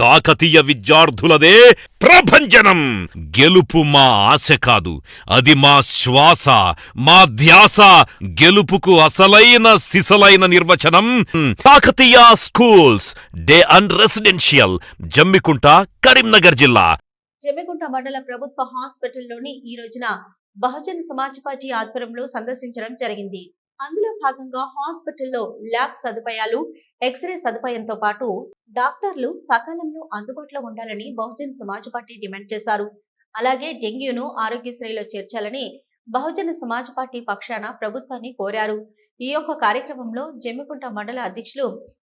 కాకతీయ విద్యార్థులదే ప్రభంజనం. గెలుపు మా ఆశ కాదు అది మా శ్వాస మా ధ్యాస. గెలుపుకు అసలైన సిసలైన నిర్వచనం Kakatiya schools day and residential Jammikunta Karimnagar జిల్లా. జమ్మికుంట మండల ప్రభుత్వ హాస్పిటల్లోని ఈ రోజున బహుజన్ సమాజ్ పార్టీ ఆధ్వర్యంలో సందర్శించడం జరిగింది. అందులో భాగంగా హాస్పిటల్లో ల్యాబ్ సదుపాయాలు ఎక్స్రే సదుపాయంతో పాటు డాక్టర్లు సకాలంలో అందుబాటులో ఉండాలని బహుజన్ సమాజ్ పార్టీ డిమాండ్ చేశారు. అలాగే డెంగ్యూను ఆరోగ్యశ్రీలో చేర్చాలని బహుజన సమాజ్ పార్టీ పక్షాన ప్రభుత్వాన్ని కోరారు. ఈ యొక్క కార్యక్రమంలో జమ్మికుంట మండల అధ్యక్షులు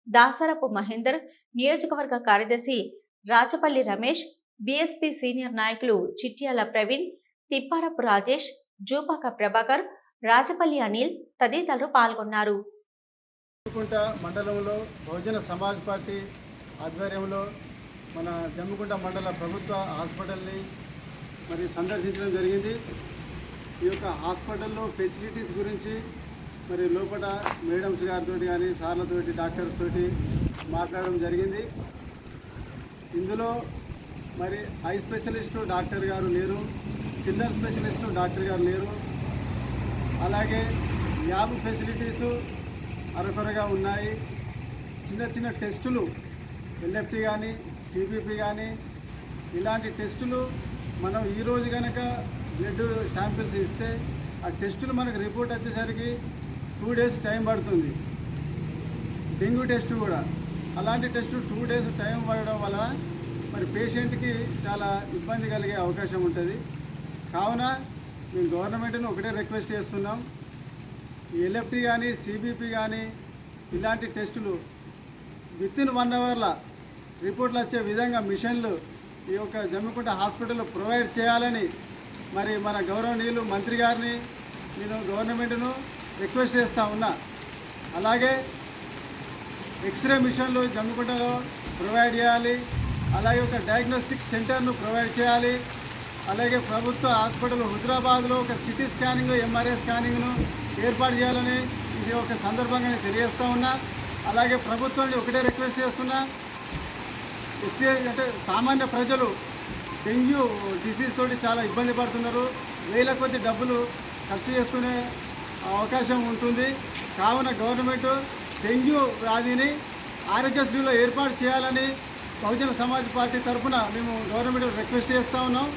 దాసరపు మహేందర్ నియోజకవర్గ కార్యదర్శి రాచపల్లి రమేష్ బీఎస్పీ సీనియర్ నాయకులు చిట్యాల ప్రవీణ్ తిప్పారపు రాజేష్ జూపాక ప్రభాకర్ రాజపల్లి అనిల్ తదితరులు పాల్గొన్నారు. జమ్మికుంట మండలంలో బహుజన సమాజ్ పార్టీ ఆధ్వర్యంలో మన జమ్మికుంట మండల ప్రభుత్వ హాస్పిటల్ని మరి సందర్శించడం జరిగింది. ఈ యొక్క హాస్పిటల్లో ఫెసిలిటీస్ గురించి మరి లోపల మేడమ్స్ గారితో కానీ సార్లతోటి డాక్టర్స్ తోటి మాట్లాడడం జరిగింది. ఇందులో మరి ఐ స్పెషలిస్టు డాక్టర్ గారు లేరు చిల్డ్రన్ స్పెషలిస్టు డాక్టర్ గారు లేరు. అలాగే ల్యాబ్ ఫెసిలిటీసు అరకొరగా ఉన్నాయి. చిన్న చిన్న టెస్టులు ఎల్ఎఫ్టీ కానీ సిబిపి కానీ ఇలాంటి టెస్టులు మనం ఈరోజు కనుక బ్లడ్ శాంపిల్స్ ఇస్తే ఆ టెస్టులు మనకు రిపోర్ట్ వచ్చేసరికి టూ డేస్ టైం పడుతుంది. డెంగ్యూ టెస్ట్ కూడా. అలాంటి టెస్టు టూ డేస్ టైం పడడం వలన మరి పేషెంట్కి చాలా ఇబ్బంది కలిగే అవకాశం ఉంటుంది. కావున మేము గవర్నమెంట్ను ఒకటే రిక్వెస్ట్ చేస్తున్నాం. ఎల్ఎఫ్టీ కానీ సిబిపి కానీ ఇలాంటి టెస్టులు విత్ ఇన్ వన్ అవర్లో రిపోర్ట్లు వచ్చే విధంగా మిషన్లు ఈ యొక్క జమ్మికుంట హాస్పిటల్లో ప్రొవైడ్ చేయాలని మరి మన గౌరవనీయులు మంత్రి గారిని నేను గవర్నమెంట్ను రిక్వెస్ట్ చేస్తూ ఉన్నా. అలాగే ఎక్స్రే మిషన్లు జమ్మికుంటలో ప్రొవైడ్ చేయాలి అలాగే ఒక డయాగ్నోస్టిక్ సెంటర్ను ప్రొవైడ్ చేయాలి అలాగే ప్రభుత్వ హాస్పిటల్ హుజరాబాద్లో ఒక సిటీ స్కానింగ్ ఎంఆర్ఐ స్కానింగ్ను ఏర్పాటు చేయాలని ఇది ఒక సందర్భంగా నేను తెలియజేస్తూ ఉన్నా. అలాగే ప్రభుత్వాన్ని ఒకటే రిక్వెస్ట్ చేస్తున్నా. ఎస్సీ అంటే సామాన్య ప్రజలు డెంగ్యూ డిసీజ్ తోటి చాలా ఇబ్బంది పడుతున్నారు. వేల కొద్ది డబ్బులు ఖర్చు చేసుకునే అవకాశం ఉంటుంది. కావున గవర్నమెంట్ డెంగ్యూ వ్యాధిని ఆరోగ్యశ్రీలో ఏర్పాటు చేయాలని బహుజన సమాజ్ పార్టీ తరఫున మేము గవర్నమెంట్ రిక్వెస్ట్ చేస్తూ ఉన్నాం.